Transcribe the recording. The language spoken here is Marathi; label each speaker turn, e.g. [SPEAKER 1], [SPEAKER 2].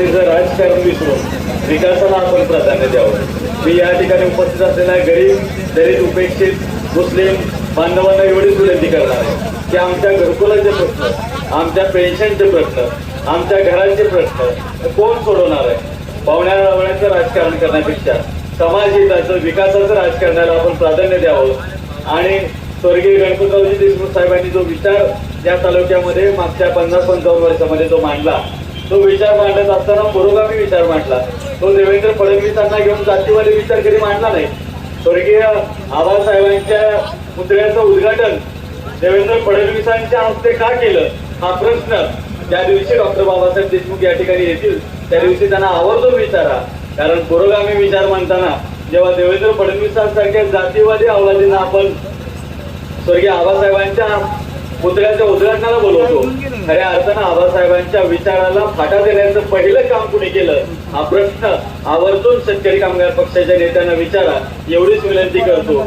[SPEAKER 1] राजकारण विसरून विकासाला आपण प्राधान्य द्यावं. मी या ठिकाणी उपस्थित असलेल्या गरीब दलित उपेक्षित मुस्लिम बांधवांना एवढीच विनंती करणार आहे की आमच्या घरकुलाचे प्रश्न आमच्या पेन्शनचे प्रश्न आमच्या घरांचे प्रश्न कोण सोडवणार आहे? पाहुण्या रावण्याचं राजकारण करण्यापेक्षा समाज हिताचं विकासाचं राजकारणाला आपण प्राधान्य द्यावं. आणि स्वर्गीय गणपतरावजी देशमुख साहेबांनी जो विचार या तालुक्यामध्ये मागच्या पन्नास पंचावन्न वर्षामध्ये जो मांडला तो विचार मांडत असताना पुरोगामी विचार मांडला. तो देवेंद्र फडणवीसांना घेऊन जातीवादी विचार कधी मांडला नाही. स्वर्गीय आबासाहेबांच्या पुतळ्याचं उद्घाटन देवेंद्र फडणवीसांच्या हस्ते का केलं? हा प्रश्न ज्या दिवशी डॉक्टर बाबासाहेब देशमुख या ठिकाणी येतील. त्या दिवशी त्यांना आवर्जून विचारा. कारण पुरोगामी विचार मांडताना जेव्हा देवेंद्र फडणवीसांसारख्या जातीवादी अवलादींना आपण स्वर्गीय आबासाहेबांच्या पुतळ्याच्या उद्घाटनाला बोलवतो. खऱ्या अर्थानं आबासाहेबांच्या विचाराला फाटा देण्याचं पहिलं काम कुणी केलं? हा प्रश्न आवर्जून शेतकरी कामगार पक्षाच्या नेत्यांना विचारा. एवढीच विनंती करतो.